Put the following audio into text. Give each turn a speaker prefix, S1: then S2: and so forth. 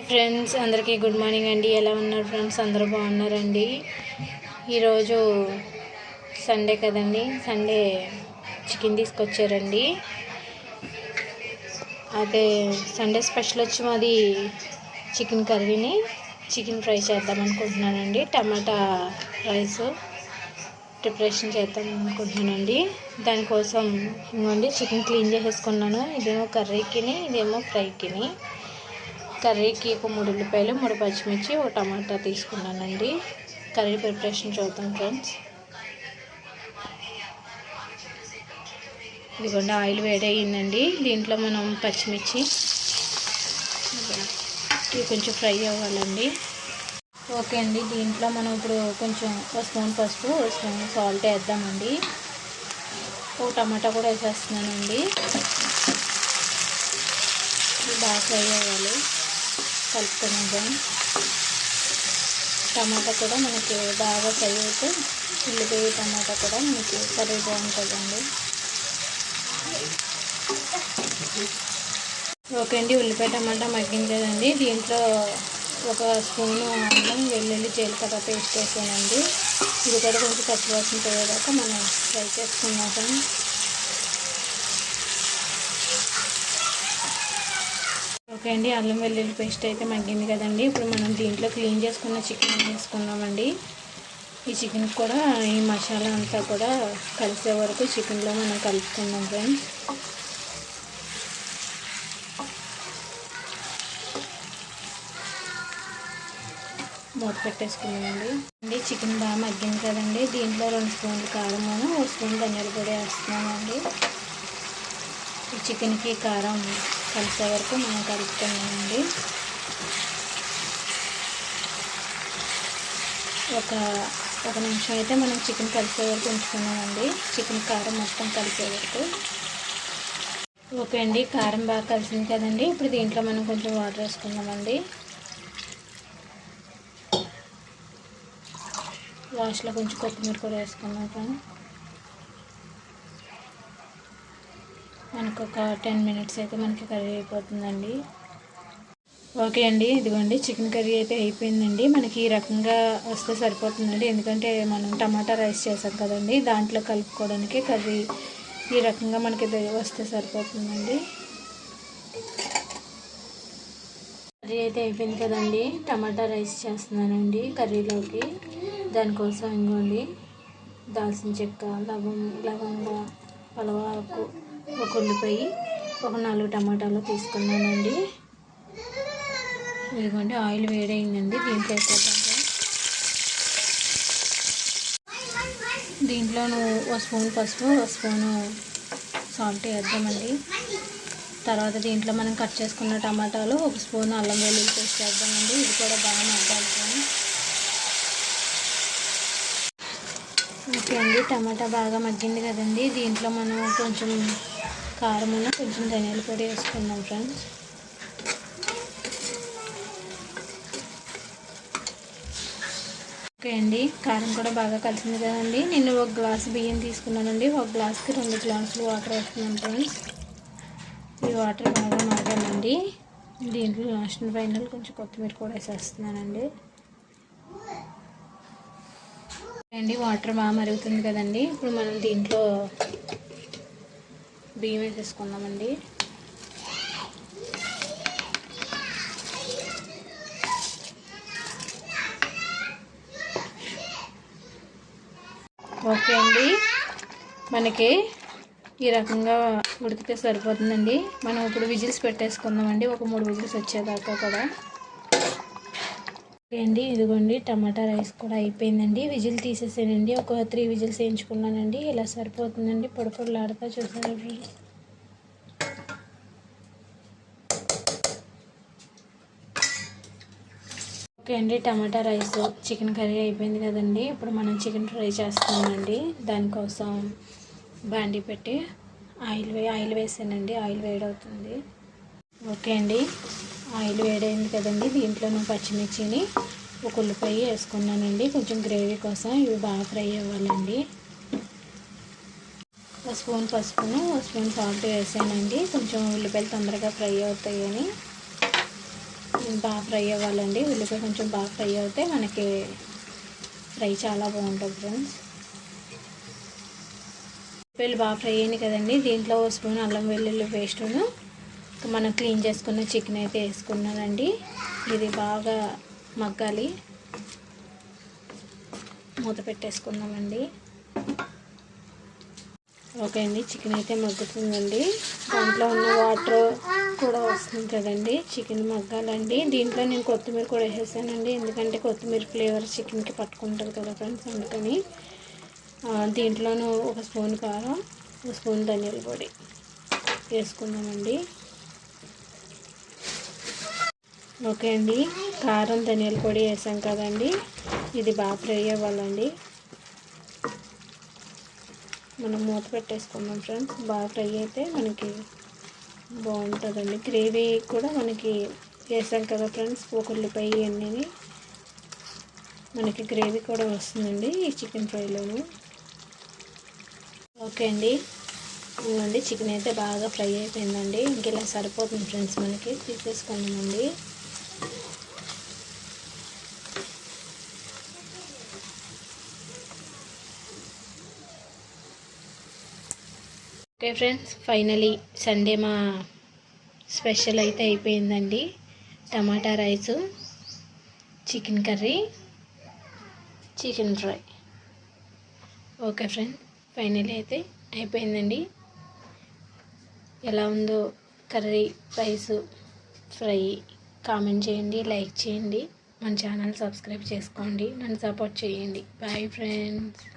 S1: Friends అందరికీ good morning అండి. ఎలా ఉన్నారు ఫ్రెండ్స్? అందరూ బాగున్నారండి. ఈరోజు సండే కదండి. సండే చికెన్ తీసుకొచ్చారండి. అదే సండే స్పెషల్ వచ్చి మాది చికెన్ కర్రీని చికెన్ ఫ్రై చేద్దాం అనుకుంటున్నానండి. టమాటా రైస్ ప్రిపరేషన్ చేద్దాం అనుకుంటున్నానండి. దానికోసం ఇంకోండి చికెన్ క్లీన్ చేసేసుకున్నాను. ఇదేమో కర్రీకిని ఇదేమో ఫ్రైకిని. కర్రీకి ఒక మూడు ఉల్లిపాయలు మూడు పచ్చిమిర్చి ఒక టమాటా తీసుకున్నానండి. కర్రీ ప్రిపరేషన్ చూద్దాం ఫ్రెండ్స్. ఇదిగోండి ఆయిల్ వేడయ్యిందండి. దీంట్లో మనం పచ్చిమిర్చి ఇవి కొంచెం ఫ్రై అవ్వాలండి. ఓకే అండి దీంట్లో మనం ఇప్పుడు కొంచెం ఒక స్పూన్ పసుపు ఒక స్పూన్ సాల్ట్ వేద్దామండి. ఒక టమాటా కూడా వేసేస్తున్నానండి. బాగా ఫ్రై అవ్వాలి. కలుపుతున్నాం టమాటా కూడా మనకి బాగా ఫ్రై అయితే ఉల్లిపాయ టమాటా కూడా మనకి కర్రీ బాగుంటుందండి. ఓకే అండి ఉల్లిపాయ టమాటా మగ్గించేదండి. దీంట్లో ఒక స్పూను అల్లం వెల్లుల్లి జీలకర్ర పేస్ట్ వేసానండి ఇది కూడా కొంచెం పచ్చివాసన పోయేదాకా మనం ఫ్రై చేసుకున్నాం ఓకే అండి అల్లం వెల్లుల్లి పేస్ట్ అయితే మగ్గింది కదండి. ఇప్పుడు మనం దీంట్లో క్లీన్ చేసుకున్న చికెన్ వేసుకున్నామండి ఈ చికెన్ కూడా ఈ మసాలా అంతా కూడా కలిసే వరకు చికెన్లో మనం కలుపుకుందాం ఫ్రెండ్స్. మూత పెట్టేసుకున్నామండి. అండి చికెన్ బాగా మగ్గింది కదండి. దీంట్లో రెండు స్పూన్లు కారము ఒక స్పూన్ ధనియాల పొడి వేస్తున్నామండి. ఈ చికెన్కి కారం కలిసే వరకు మనం కలుపుకున్నామండి ఒక ఒక నిమిషం అయితే మనం చికెన్ కలిసే వరకు ఉంచుకున్నామండి. చికెన్ కారం మొత్తం కలిసే వరకు. ఓకే అండి కారం బాగా కలిసింది కదండి. ఇప్పుడు దీంట్లో మనం కొంచెం వాటర్ వేసుకుందామండి. లాస్ట్లో కొంచెం కొత్తిమీర కూడా వేసుకుందాం మనకు ఒక టెన్ మినిట్స్ అయితే మనకి కర్రీ అయిపోతుందండి. ఓకే అండి ఇదిగోండి చికెన్ కర్రీ అయితే అయిపోయిందండి. మనకి ఈ రకంగా వస్తే సరిపోతుందండి. ఎందుకంటే మనం టమాటా రైస్ చేసాం కదండి దాంట్లో కలుపుకోవడానికి కర్రీ ఈ రకంగా మనకి వస్తే సరిపోతుందండి. కర్రీ అయితే అయిపోయింది కదండి టమాటా రైస్ చేస్తున్నానండి కర్రీలోకి. దానికోసం ఇంకోండి దాల్చిన చెక్క లవం లవంగా పలవాకు ఒక ఉల్లిపాయ ఒక నాలుగు టమాటాలు తీసుకున్నానండి. ఇదిగోండి ఆయిల్ వేడైందండి దీంట్లో వేసేద్దాం దీంట్లోను ఒక స్పూన్ పసుపు ఒక స్పూను సాల్ట్ వేద్దామండి. తర్వాత దీంట్లో మనం కట్ చేసుకున్న టమాటాలు ఒక స్పూన్ అల్లం వెల్లుల్లి పేస్ట్ వేద్దామండి. ఇది కూడా బాగా మగ్గాలి ఓకే అండి టమాటా బాగా మగ్గింది కదండి. దీంట్లో మనం కొంచెం కారమును కొంచెం ధనియాల పొడి వేసుకుందాం ఫ్రెండ్స్. ఓకే అండి కారం కూడా బాగా కలిసింది కదండి. నేను ఒక గ్లాస్ బియ్యం తీసుకున్నానండి. ఒక గ్లాస్కి రెండు గ్లాసులు వాటర్ వేస్తున్నాను ఫ్రెండ్స్. ఈ వాటర్ బాగా మరగాలండి. దీంట్లో లాస్ట్ ఫైనల్ కొంచెం కొత్తిమీర కూడా వేసేస్తున్నానండి. అండి వాటర్ బాగా మరుగుతుంది కదండి. ఇప్పుడు మనం దీంట్లో బియ్యం వేసేసుకుందామండి. ఓకే అండి. మనకి ఈ రకంగా ఉడికితే సరిపోతుందండి. మనం ఇప్పుడు విజిల్స్ పెట్టేసుకుందామండి. ఒక మూడు విజిల్స్ వచ్చేదాకా కూడా. అండి ఇదిగోండి టమాటా రైస్ కూడా అయిపోయిందండి. విజిల్ తీసేసానండి. ఒక త్రీ విజిల్స్ వేయించుకున్నానండి. ఇలా సరిపోతుందండి. పొడి పొడిలాడుతా చూసారు ఫ్రెండ్స్ ఓకే అండి టమాటా రైస్ చికెన్ కర్రీ అయిపోయింది కదండి. ఇప్పుడు మనం చికెన్ ఫ్రై చేస్తామండి దానికోసం బాండి పెట్టి ఆయిల్ వే ఆయిల్ వేసానండి. ఆయిల్ వేడవుతుంది. ఓకే అండి. ఆయిల్ వేడైంది కదండి. దీంట్లో నేను పచ్చిమిర్చిని ఒక ఉల్లిపాయ వేసుకున్నానండి. కొంచెం గ్రేవీ కోసం ఇవి బాగా ఫ్రై అవ్వాలండి. ఒక స్పూన్ పసుపును ఒక స్పూన్ సాల్ట్ వేసానండి. కొంచెం ఉల్లిపాయలు తొందరగా ఫ్రై అవుతాయని. బాగా ఫ్రై అవ్వాలండి. ఉల్లిపాయ కొంచెం బాగా ఫ్రై అవుతే మనకి ఫ్రై చాలా బాగుంటుంది ఫ్రెండ్స్. ఉల్లిపాయలు బాగా ఫ్రై అయ్యాయి కదండి. దీంట్లో ఓ స్పూన్ అల్లం వెల్లుల్లి పేస్టును మనం క్లీన్ చేసుకున్న చికెన్ అయితే వేసుకున్నానండి. ఇది బాగా మగ్గాలి. మూత పెట్టేసుకుందామండి. ఓకే అండి చికెన్ అయితే మగ్గుతుందండి. దాంట్లో ఉన్న వాటర్ కూడా వస్తుంది కదండి చికెన్ మగ్గాలండి. దీంట్లో నేను కొత్తిమీర కూడా వేసేసానండి. ఎందుకంటే కొత్తిమీర ఫ్లేవర్ చికెన్కి పట్టుకుంటుంది కదా ఫ్రెండ్స్ అందుకని. దీంట్లోనూ ఒక స్పూన్ కారం ఒక స్పూన్ ధనియాల పొడి వేసుకున్నామండి. ఓకే అండి. కారం ధనియాల పొడి వేసాం కదండి. ఇది బాగా ఫ్రై అవ్వాలండి. మనం మూత పెట్టేసుకుందాం ఫ్రెండ్స్. బాగా ఫ్రై అయితే మనకి బాగుంటుందండి. గ్రేవీ కూడా మనకి వేసాం కదా ఫ్రెండ్స్ ఒక ఉల్లిపాయ అన్నీ మనకి గ్రేవీ కూడా వస్తుందండి ఈ చికెన్ ఫ్రైలోను. ఓకే అండి. ఇవ్వండి చికెన్ అయితే బాగా ఫ్రై అయిపోయిందండి. ఇంక ఇలా సరిపోతుంది ఫ్రెండ్స్ మనకి? తీసేసుకుందామండి. ఓకే ఫ్రెండ్స్ ఫైనలీ సండే మా స్పెషల్ అయితే అయిపోయిందండి. Tomato rice chicken curry chicken fry. Okay friends finally అయితే అయిపోయిందండి. ఎలా ఉందో కర్రీ రైసు ఫ్రై కామెంట్ చేయండి లైక్ చేయండి. మన ఛానల్ సబ్స్క్రైబ్ చేసుకోండి నన్ను సపోర్ట్ చేయండి. Bye friends.